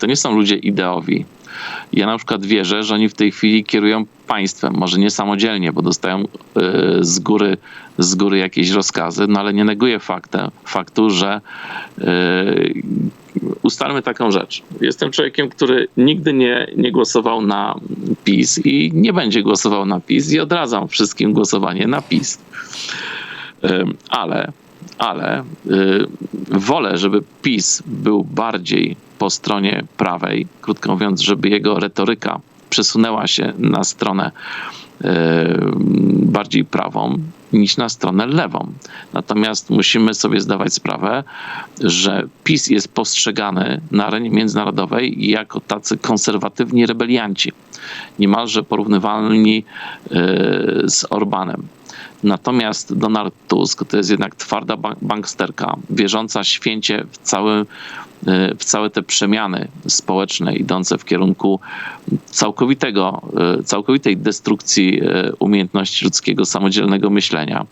To nie są ludzie ideowi. Ja na przykład wierzę, że oni w tej chwili kierują państwem, może nie samodzielnie, bo dostają y, z góry, z góry jakieś rozkazy, no ale nie neguję faktem, faktu, że y, ustalmy taką rzecz. Jestem człowiekiem, który nigdy nie, nie głosował na PiS i nie będzie głosował na PiS i odradzam wszystkim głosowanie na PiS. Ym, Ale, ale y, wolę, żeby PiS był bardziej po stronie prawej, krótko mówiąc, żeby jego retoryka przesunęła się na stronę y, bardziej prawą niż na stronę lewą. Natomiast musimy sobie zdawać sprawę, że PiS jest postrzegany na arenie międzynarodowej jako tacy konserwatywni rebelianci, niemalże porównywalni y, z Orbanem. Natomiast Donald Tusk to jest jednak twarda ba- banksterka, wierząca święcie w, całym, y, w całe te przemiany społeczne idące w kierunku całkowitego, y, całkowitej destrukcji y, umiejętności ludzkiego samodzielnego myślenia.